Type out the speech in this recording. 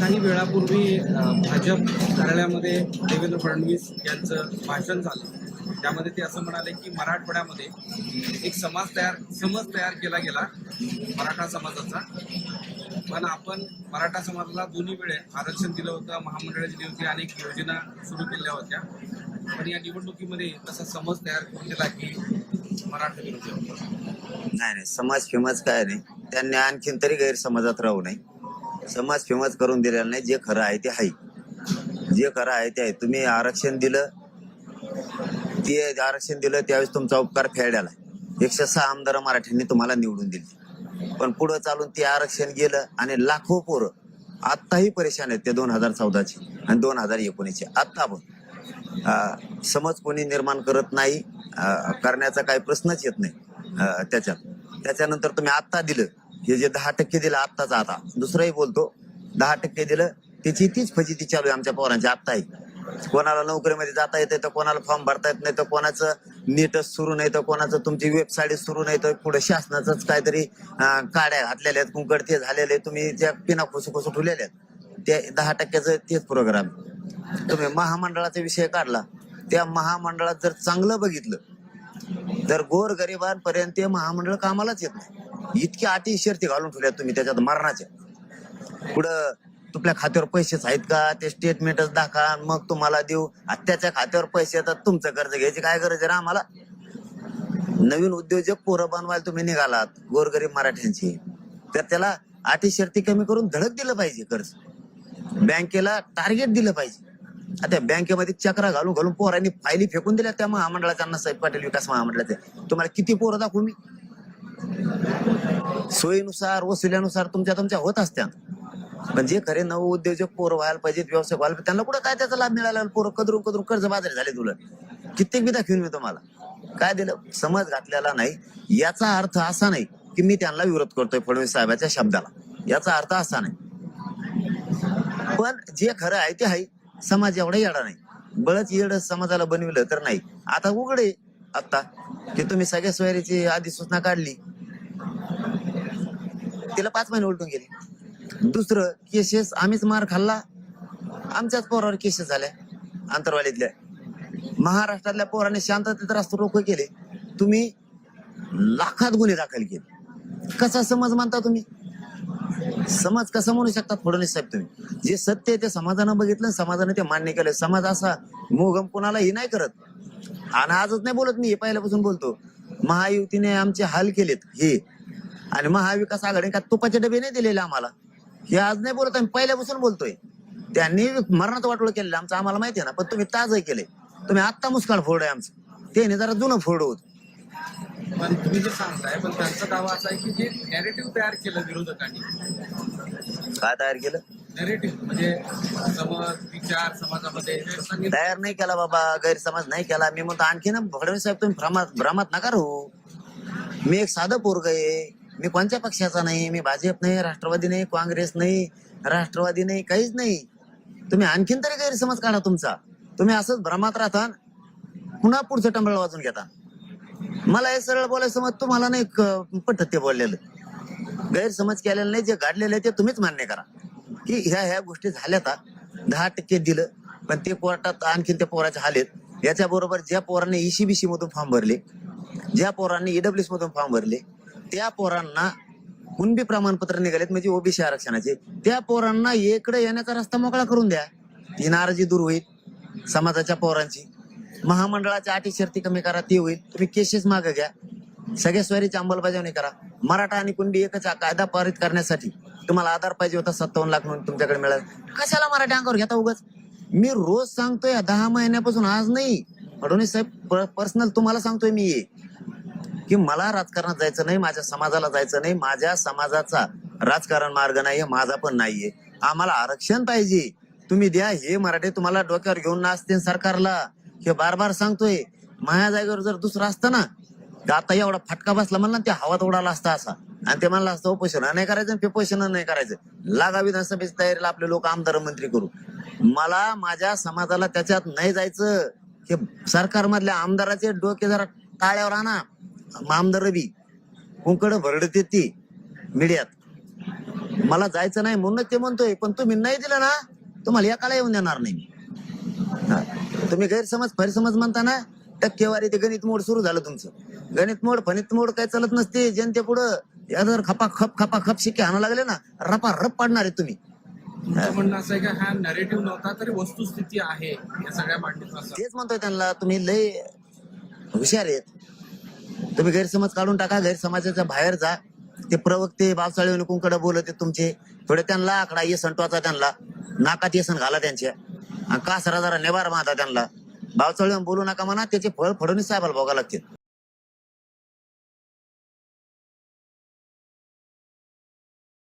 काही वेळापूर्वी भाजप कार्यालयामध्ये देवेंद्र फडणवीस यांचं भाषण झालं. त्यामध्ये ते असं म्हणाले की मराठवाड्यामध्ये एक समाज तयार समज तयार केला गेला मराठा समाजाचा. पण आपण मराठा समाजाला दोन्ही वेळे आरक्षण दिलं होतं महामंडळं दिली होती अनेक योजना सुरू केल्या होत्या. पण या निवडणुकीमध्ये तसा समज तयार करून दिला की मराठा विरोधी नाही नाही समाज फेमस काय नाही. त्यांनी आणखीन तरी गैरसमाजात राहू नये. समाज फेमस करून दिलेला नाही जे खरं आहे ते आहे. जे खरं आहे ते आहे. तुम्ही आरक्षण दिलं ते आरक्षण दिलं त्यावेळेस तुमचा उपकार फेडायला. एकशे सहा आमदार मराठ्यांनी तुम्हाला निवडून दिली. पण पुढं चालून ते आरक्षण गेलं आणि लाखो पोरं आत्ताही परेशान आहेत ते दोन हजार चौदाचे आणि दोन हजार एकोणीसचे. आत्ता पण समज कोणी निर्माण करत नाही करण्याचा काही प्रश्नच येत नाही त्याच्यात. त्याच्यानंतर तुम्ही आत्ता दिलं. हे जे दहा टक्के दिलं आत्ताच आता दुसरंही बोलतो दहा टक्के दिलं त्याची तीच फजिती चालू आहे आमच्या पोरांची आत्ताही कोणाला नोकरीमध्ये जाता येते तर कोणाला फॉर्म भरता येत नाही तर कोणाचं नीटच सुरू नाही तर कोणाचं तुमची वेबसाईट सुरू नाही तर पुढे शासनाचंच काहीतरी काड्या घातलेल्या आहेत कुंकड ते झालेले तुम्ही त्या पिना खुसू खुसू ठेवलेल्या आहेत. ते दहा टक्क्याचं तेच प्रोग्राम तुम्ही महामंडळाचा विषय काढला त्या महामंडळात जर चांगलं बघितलं तर गोर गरिबांपर्यंत ते महामंडळ कामालाच येत नाही. इतकी अटी शर्ती घालून ठेवल्या तुम्ही त्याच्यात मरणाच्या पुढं तुमच्या खात्यावर पैसेच आहेत का? ते स्टेटमेंटच दाखवा मग तुम्हाला देऊ. त्याच्या खात्यावर पैसे येतात तुमचं कर्ज घ्यायची काय गरज आहे ना आम्हाला? नवीन उद्योजक पोरं बनवायला तुम्ही निघालात गोरगरीब मराठ्यांची. तर त्याला अटी शर्ती कमी करून धडक दिलं पाहिजे कर्ज. बँकेला टार्गेट दिलं पाहिजे. आता बँकेमध्ये चक्रा घालून घालून पोरांनी फायली फेकून दिल्या त्या महामंडळाच्या अण्णासाहेब पाटील विकास महामंडळाचे. तुम्हाला किती पोरं दाखवू मी? सोयीनुसार वसुल्यानुसार तुमच्या तुमच्या होत असत्या. पण जे खरे नव उद्योजक पोरं व्हायला पाहिजेत व्यवसाय व्हायला पाहिजे त्यांना कुठं काय त्याचा लाभ मिळाला पोरं कदरून कदरून कर्ज बाजारी झाले तुला कित्येक विधा घेऊन मी तुम्हाला काय दिलं? समज घातलेला नाही. याचा अर्थ असा नाही की मी त्यांना विरोध करतोय फडणवीस साहेबाच्या शब्दाला. याचा अर्थ असा नाही. पण जे खरं आहे ते आहे. समाज एवढा येडा नाही. बळच येड समाजाला बनविलं तर नाही. आता उघडे आता की तुम्ही सगळ्या सोयरीची अधिसूचना काढली. तिला पाच महिने उलटून गेले. दुसरं केसेस आम्हीच मार खाल्ला. आमच्याच पोरावर केसेस झाल्या आंतरवालीतल्या महाराष्ट्रातल्या पोराने शांततेत रास्त रोख केले. तुम्ही लाखात गुन्हे दाखल केले. कसा समज मानता तुम्ही? समाज कसा म्हणू शकतात फडणवीस साहेब तुम्ही? जे सत्य आहे ते समाजानं बघितलं समाजाने ते मान्य केलं. समाज असा मोगम कोणालाही नाही करत. आणि आजच नाही बोलत मी हे पहिल्यापासून बोलतो. महायुतीने आमचे हाल केलेत. हे आणि महाविकास आघाडी का तुपाचे डबे नाही दिलेले आम्हाला? हे आज नाही बोलत आम्ही पहिल्यापासून बोलतोय. त्यांनी मरणात वाटोळ केलेलं आमचं आम्हाला माहिती आहे ना पण तुम्ही ताजही केले. तुम्ही आत्ता मुस्काळ फोड आहे आमचं. त्याने जरा जुनं फोड होत. पण तुम्ही जे सांगताय पण त्यांचा दावा असा आहे की जे नॅरेटिव्ह तयार केलं विरोधकांनी. काय तयार केलं? नॅरेटिव्ह म्हणजे समज विचार समाजामध्ये सांगितलं तयार नाही केला बाबा गैरसमज नाही केला. मी म्हणतो आणखी ना फडणवीस साहेब तुम्ही भ्रमात भ्रमात नका राहू. मी एक साधं पोरग आहे. मी कोणत्या पक्षाचा नाही मी भाजप नाही राष्ट्रवादी नाही काँग्रेस नाही राष्ट्रवादी नाही काहीच नाही. तुम्ही आणखीन तरी गैरसमज काढा तुमचा. तुम्ही असंच भ्रमात राहता पुन्हा पुढचं टंबळ वाजून घेता. मला हे सरळ बोलायचं मत तुम्हाला नाही पटत ते बोललेलं. गैरसमज केलेलं नाही जे घडलेलं आहे ते तुम्हीच मान्य करा. की ह्या ह्या गोष्टी झाल्यात हा. दहा टक्के दिलं पण ते कोर्टात आणखीन त्या पोराचे हालेत याच्या बरोबर ज्या पोरांनी ईसीबीसी मधून फॉर्म भरले ज्या पोरांनी ईडब्ल्यूएस मधून फॉर्म भरले त्या पोरांना कुणबी प्रमाणपत्र निघालेत म्हणजे ओबीसी आरक्षणाचे. त्या पोरांना इकडे येण्याचा रस्ता मोकळा करून द्या. ती नाराजी दूर होईल समाजाच्या पोरांची. महामंडळाच्या अटी शर्ती कमी करा ती होईल. तुम्ही केसेस मागे घ्या. सगळ्या स्वारीची अंमलबजावणी करा. मराठा आणि कुणबी एकच हा कायदा पारित करण्यासाठी. तुम्हाला आधार पाहिजे होता सत्तावन्न लाख म्हणून तुमच्याकडे मिळाला. कशाला मराठी अंगावर घेता उगाच? मी रोज सांगतोय दहा महिन्यापासून आज नाही. फडणवीस साहेब पर्सनल तुम्हाला सांगतोय मी की मला राजकारणात जायचं नाही माझ्या समाजाला जायचं नाही माझ्या समाजाचा राजकारण मार्ग नाहीये माझा पण नाहीये. आम्हाला आरक्षण पाहिजे. तुम्ही द्या हे मराठी तुम्हाला डोक्यावर घेऊन नाचते सरकारला. हे बार बार सांगतोय. माझ्या जागेवर जर दुसरं असतं ना तर आता एवढा फटका बसला म्हणला ते हवात उडाला असता असा. आणि ते म्हणलं असतं उपोषण नाही करायचं पेपोषण नाही करायचं. लागा विधानसभेची तयारीला आपले लोक आमदार मंत्री करू. मला माझ्या समाजाला त्याच्यात नाही जायचं. हे सरकारमधल्या आमदाराचे डोके जरा टाळ्यावर आणा. आमदार बी कुंकड भरडते ती मीडियात. मला जायचं नाही म्हणूनच ते म्हणतोय पण तुम्ही नाही दिलं ना तुम्हाला एकाला येऊन देणार नाही मी. तुम्ही गैरसमज फैरसमज म्हणता ना टक्केवारी ते गणित मोड सुरू झालं तुमचं. गणित मोड फणित मोड काय चालत नसते जनते पुढं या जर खपा खप खपा खप शिक्के आणा लागले ना रपा रप पाडणार आहे तुम्ही. म्हणणं असं आहे का हा नरेटिव्ह नव्हता तरी वस्तुस्थिती आहे या सगळ्या मांडणीत तेच म्हणतोय त्यांना तुम्ही लय हुशार आहेत. तुम्ही गैरसमज काढून टाका गैरसमाजाच्या बाहेर जा. ते प्रवक्ते बावसाळे कुंकडे बोलत आहेत तुमचे. थोडे त्यांना आकडा येसन टोचा त्यांना. नाकात येसन घाला त्यांच्या. आणि कासरा जरा नेबार माता त्यांना. बावसाळे बोलू नका म्हणा त्याचे फळ फडणवीस साहेबाला बघा लागतील.